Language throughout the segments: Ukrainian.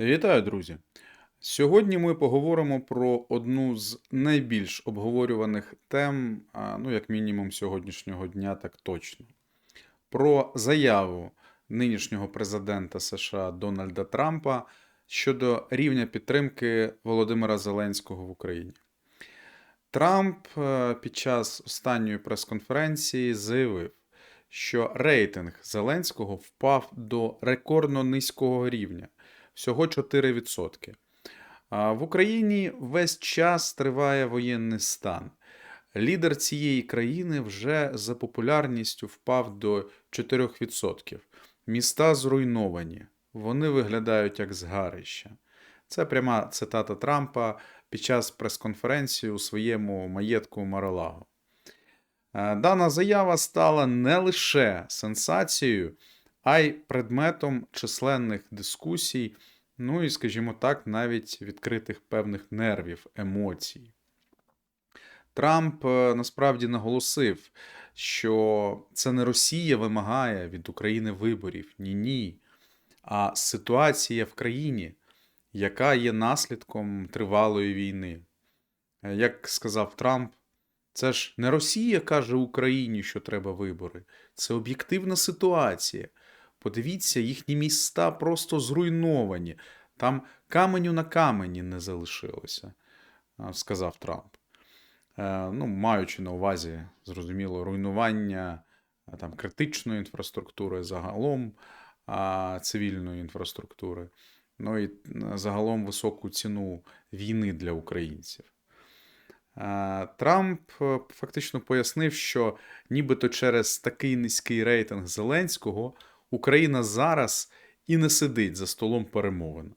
Вітаю, друзі! Сьогодні ми поговоримо про одну з найбільш обговорюваних тем, ну, як мінімум, сьогоднішнього дня, так точно. Про заяву нинішнього президента США Дональда Трампа щодо рівня підтримки Володимира Зеленського в Україні. Трамп е, під час останньої прес-конференції заявив, що рейтинг Зеленського впав до рекордно низького рівня всього 4%. В Україні весь час триває воєнний стан. Лідер цієї країни вже за популярністю впав до 4%. Міста зруйновані, вони виглядають як згарища. Це пряма цитата Трампа під час прес-конференції у своєму маєтку Маралаго. Е, Дана заява стала не лише сенсацією, а й предметом численних дискусій, ну і, скажімо так, навіть відкритих певних нервів, емоцій. Трамп е, насправді наголосив, що це не Росія вимагає від України виборів. Ні, ні. А ситуація в країні, яка є наслідком тривалої війни. Е, Як сказав Трамп, це ж не Росія каже Україні, що треба вибори. Це об'єктивна ситуація. Подивіться, їхні міста просто зруйновані. Там каменю на камені не залишилося, сказав Трамп. Е, Ну, маючи на увазі, зрозуміло, руйнування там, критичної інфраструктури, загалом цивільної інфраструктури, ну і загалом високу ціну війни для українців. Е, Трамп е, фактично пояснив, що нібито через такий низький рейтинг Зеленського Україна зараз і не сидить за столом перемовин,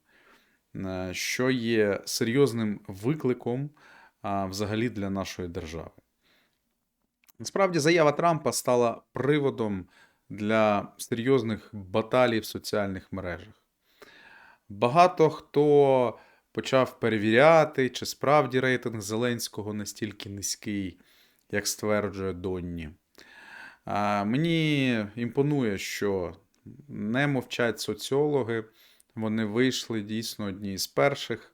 е, що є серйозним викликом взагалі для нашої держави. Насправді, заява Трампа стала приводом для серйозних баталій в соціальних мережах. Багато хто почав перевіряти, чи справді рейтинг Зеленського настільки низький, як стверджує Донні. Мені імпонує, що не мовчать соціологи, вони вийшли дійсно одні з перших.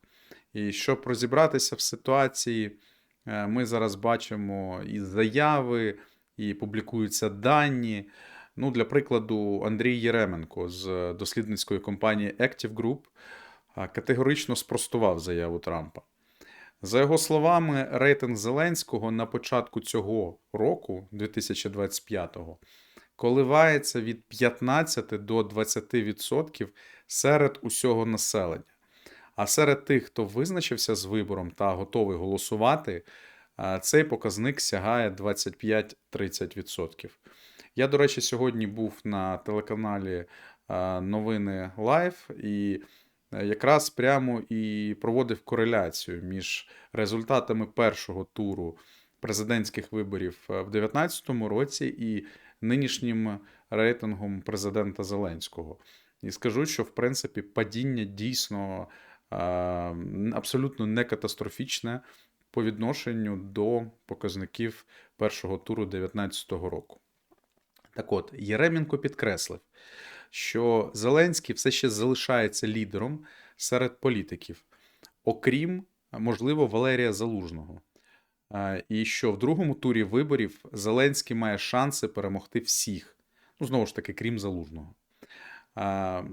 І щоб розібратися в ситуації, е, ми зараз бачимо і заяви, і публікуються дані. Ну, для прикладу, Андрій Єременко з дослідницької компанії Active Group категорично спростував заяву Трампа. За його словами, рейтинг Зеленського на початку цього року, 2025-го, коливається від 15 до 20% серед усього населення. А серед тих, хто визначився з вибором та готовий голосувати, цей показник сягає 25-30%. Я, до речі, сьогодні був на телеканалі Новини Лайв і е, якраз прямо і проводив кореляцію між результатами першого туру президентських виборів е, в 2019 році і нинішнім рейтингом президента Зеленського. І скажу, що в принципі падіння дійсно абсолютно не катастрофічне по відношенню до показників першого туру 2019 року. Так от, Єременко підкреслив, що Зеленський все ще залишається лідером серед політиків, окрім, можливо, Валерія Залужного. Е, І що в другому турі виборів Зеленський має шанси перемогти всіх. Ну, знову ж таки, крім Залужного. Е,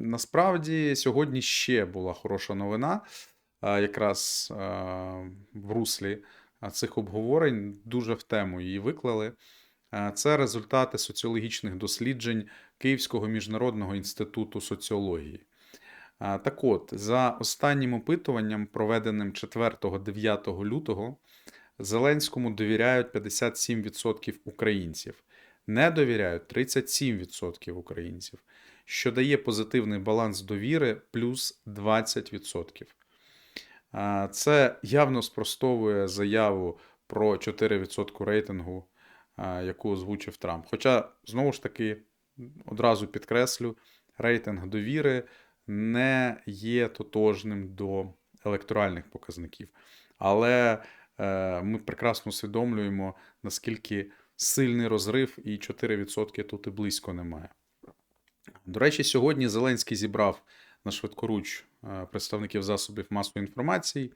Насправді, сьогодні ще була хороша новина, е, якраз в руслі цих обговорень дуже в тему її виклали. Це результати соціологічних досліджень Київського міжнародного інституту соціології. Е, Так от, за останнім опитуванням, проведеним 4-9 лютого, Зеленському довіряють 57% українців, не довіряють 37% українців, що дає позитивний баланс довіри плюс 20%. Це явно спростовує заяву про 4% рейтингу, яку озвучив Трамп. Хоча, знову ж таки, одразу підкреслю, рейтинг довіри не є тотожним до електоральних показників. Але е, ми прекрасно усвідомлюємо, наскільки сильний розрив, і 4% тут і близько немає. До речі, сьогодні Зеленський зібрав на швидкоруч е, представників засобів масової інформації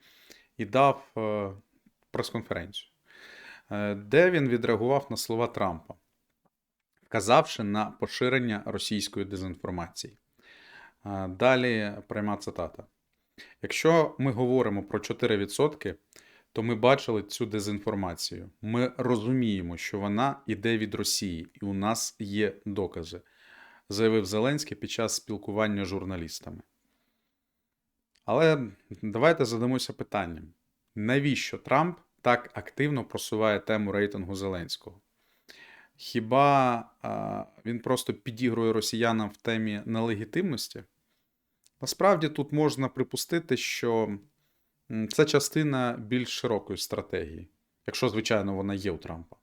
і дав е, прес-конференцію, е, де він відреагував на слова Трампа, вказавши на поширення російської дезінформації. Далі пряма цитата. Якщо ми говоримо про 4%, то ми бачили цю дезінформацію. Ми розуміємо, що вона йде від Росії, і у нас є докази, заявив Зеленський під час спілкування з журналістами. Але давайте задамося питанням: навіщо Трамп так активно просуває тему рейтингу Зеленського? Хіба а, він просто підігрує росіянам в темі нелегітимності? Насправді тут можна припустити, що це частина більш широкої стратегії, якщо, звичайно, вона є у Трампа.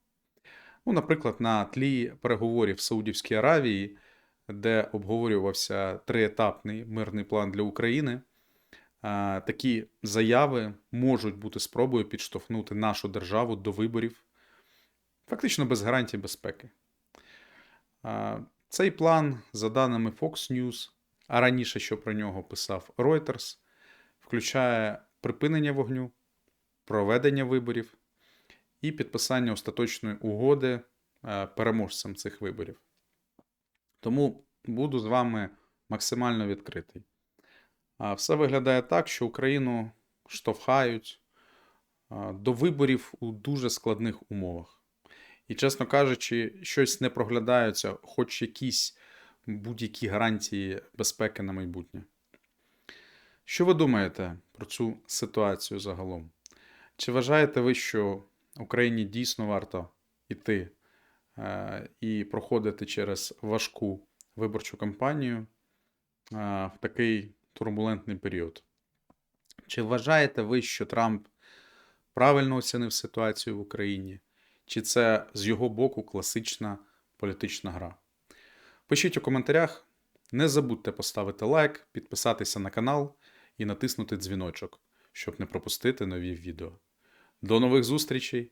Ну, наприклад, на тлі переговорів в Саудівській Аравії, де обговорювався триетапний мирний план для України, такі заяви можуть бути спробою підштовхнути нашу державу до виборів, фактично без гарантій безпеки. Цей план, за даними Fox News, а раніше, що про нього писав Reuters, включає припинення вогню, проведення виборів і підписання остаточної угоди е, переможцем цих виборів. Тому буду з вами максимально відкритий. А Все виглядає так, що Україну штовхають до виборів у дуже складних умовах. І, чесно кажучи, щось не проглядаються, хоч якісь будь-які гарантії безпеки на майбутнє. Що ви думаєте про цю ситуацію загалом? Чи вважаєте ви, що Україні дійсно варто йти е, і проходити через важку виборчу кампанію е, в такий турбулентний період? Чи вважаєте ви, що Трамп правильно оцінив ситуацію в Україні? Чи це з його боку класична політична гра? Пишіть у коментарях. Не забудьте поставити лайк, підписатися на канал і натиснути дзвіночок, щоб не пропустити нові відео. До нових зустрічей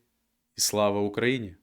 і слава Україні!